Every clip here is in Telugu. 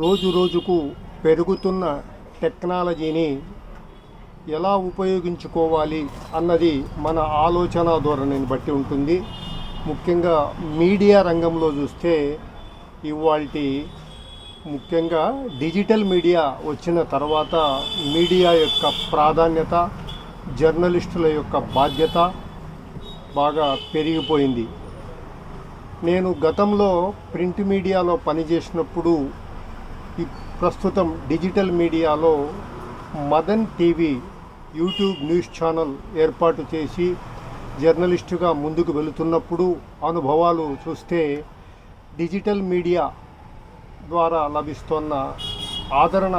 రోజు రోజుకు పెరుగుతున్న టెక్నాలజీని ఎలా ఉపయోగించుకోవాలి అన్నది మన ఆలోచన ధోరణిని బట్టి ఉంటుంది. ముఖ్యంగా మీడియా రంగంలో చూస్తే ఇవాల్టి ముఖ్యంగా డిజిటల్ మీడియా వచ్చిన తర్వాత మీడియా యొక్క ప్రాధాన్యత జర్నలిస్టుల యొక్క బాధ్యత బాగా పెరిగిపోయింది. నేను గతంలో ప్రింట్ మీడియాలో పనిచేసినప్పుడు ప్రస్తుతం డిజిటల్ మీడియాలో Madan TV YouTube news channel ఏర్పాటు చేసి జర్నలిస్టుగా ముందుకు వెళుతున్నప్పుడు అనుభవాలు చూస్తే డిజిటల్ మీడియా ద్వారా లభిస్తున్న ఆదరణ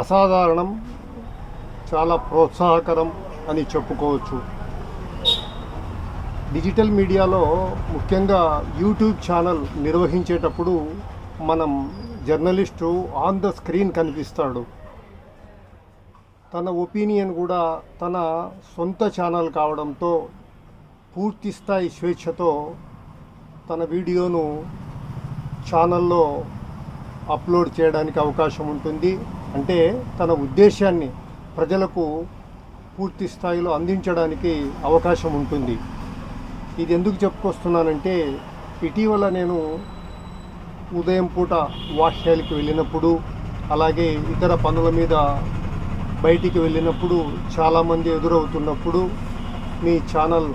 అసాధారణం చాలా ప్రోత్సాహకరం అని చెప్పుకోవచ్చు. డిజిటల్ మీడియాలో ముఖ్యంగా యూట్యూబ్ ఛానల్ నిర్వహించేటప్పుడు మనం జర్నలిస్టు ఆన్ ద స్క్రీన్ కనిపిస్తాడు. తన ఒపీనియన్ కూడా తన సొంత ఛానల్ కావడంతో పూర్తి స్థాయి స్వేచ్ఛతో తన వీడియోను ఛానల్లో అప్లోడ్ చేయడానికి అవకాశం ఉంటుంది. అంటే తన ఉద్దేశాన్ని ప్రజలకు పూర్తి స్థాయిలో అందించడానికి అవకాశం ఉంటుంది. ఇది ఎందుకు చెప్పుకొస్తున్నానంటే ఇటీవల నేను ఉదయం పూట వాష్యాలకి వెళ్ళినప్పుడు అలాగే ఇతర పనుల మీద బయటికి వెళ్ళినప్పుడు చాలామంది ఎదురవుతున్నప్పుడు మీ ఛానల్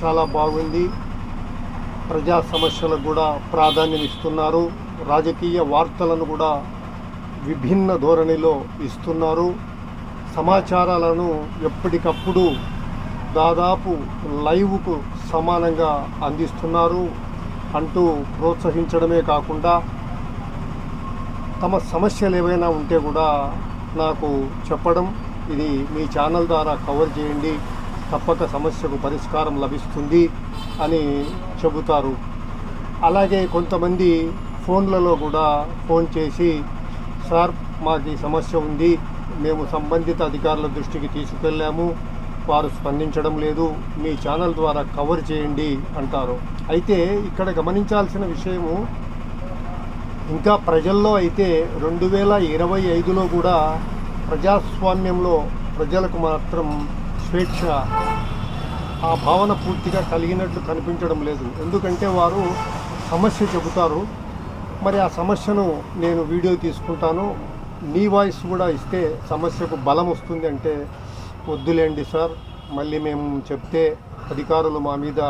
చాలా బాగుంది. ప్రజా సమస్యలకు కూడా ప్రాధాన్యం ఇస్తున్నారు. రాజకీయ వార్తలను కూడా విభిన్న ధోరణిలో ఇస్తున్నారు. సమాచారాలను ఎప్పటికప్పుడు దాదాపు లైవ్కు సమానంగా అందిస్తున్నారు. అంటూ ప్రోత్సహించడమే కాకుండా తమ సమస్యలు ఏవైనా ఉంటే కూడా నాకు చెప్పడం ఇది మీ ఛానల్ ద్వారా కవర్ చేయండి తప్పక సమస్యకు పరిష్కారం లభిస్తుంది అని చెబుతారు. అలాగే కొంతమంది ఫోన్లలో కూడా ఫోన్ చేసి సార్ మాకు ఈ సమస్య ఉంది మేము సంబంధిత అధికారుల దృష్టికి తీసుకెళ్ళాము వారు స్పందించడం లేదు మీ ఛానల్ ద్వారా కవర్ చేయండి అంటారు. అయితే ఇక్కడ గమనించాల్సిన విషయము ఇంకా ప్రజల్లో అయితే రెండు వేల ఇరవై ఐదులో కూడా ప్రజాస్వామ్యంలో ప్రజలకు మాత్రం స్వేచ్ఛ ఆ భావన పూర్తిగా కలిగినట్లు కనిపించడం లేదు. ఎందుకంటే వారు సమస్య చెబుతారు. మరి ఆ సమస్యను నేను వీడియో తీసుకుంటాను. నీ వాయిస్ కూడా ఇస్తే సమస్యకు బలం వస్తుంది అంటే వద్దులేండి సార్. మళ్ళీ మేము చెప్తే అధికారులు మా మీద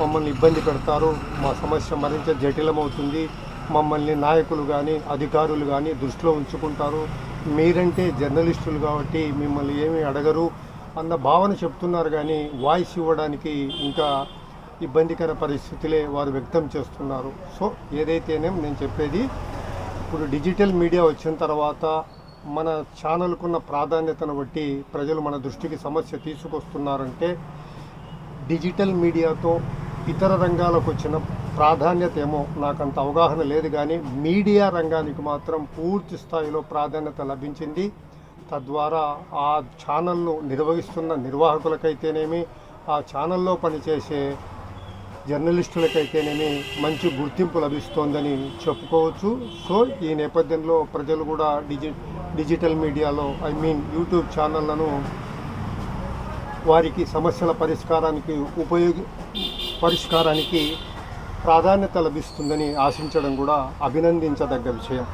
మమ్మల్ని ఇబ్బంది పెడతారు. మా సమస్య మరింత జటిలమవుతుంది. మమ్మల్ని నాయకులు కానీ అధికారులు కానీ దృష్టిలో ఉంచుకుంటారు. మీరంటే జర్నలిస్టులు కాబట్టి మిమ్మల్ని ఏమీ అడగరు. అన్న భావన చెప్తున్నారు కానీ వాయిస్ ఇవ్వడానికి ఇంకా ఇబ్బందికర పరిస్థితులే వారు వ్యక్తం చేస్తున్నారు. సో ఏదైతేనేం నేను చెప్పేది ఇప్పుడు డిజిటల్ మీడియా వచ్చిన తర్వాత మన ఛానల్కున్న ప్రాధాన్యతను బట్టి ప్రజలు మన దృష్టికి సమస్య తీసుకొస్తున్నారంటే డిజిటల్ మీడియాతో ఇతర రంగాలకు వచ్చిన ప్రాధాన్యత ఏమో నాకు అంత అవగాహన లేదు కానీ మీడియా రంగానికి మాత్రం పూర్తి స్థాయిలో ప్రాధాన్యత లభించింది. తద్వారా ఆ ఛానల్ను నిర్వహిస్తున్న నిర్వాహకులకైతేనేమి ఆ ఛానల్లో పనిచేసే జర్నలిస్టులకైతేనేమి మంచి గుర్తింపు లభిస్తోందని చెప్పుకోవచ్చు. సో ఈ నేపథ్యంలో ప్రజలు కూడా డిజి డిజిటల్ మీడియాలో ఐ మీన్ యూట్యూబ్ ఛానళ్ళను వారికి సమస్యల పరిష్కారానికి ఉపయోగి పరిష్కారానికి ప్రాధాన్యత లభిస్తుందని ఆశించడం కూడా అభినందించదగ్గ విషయం.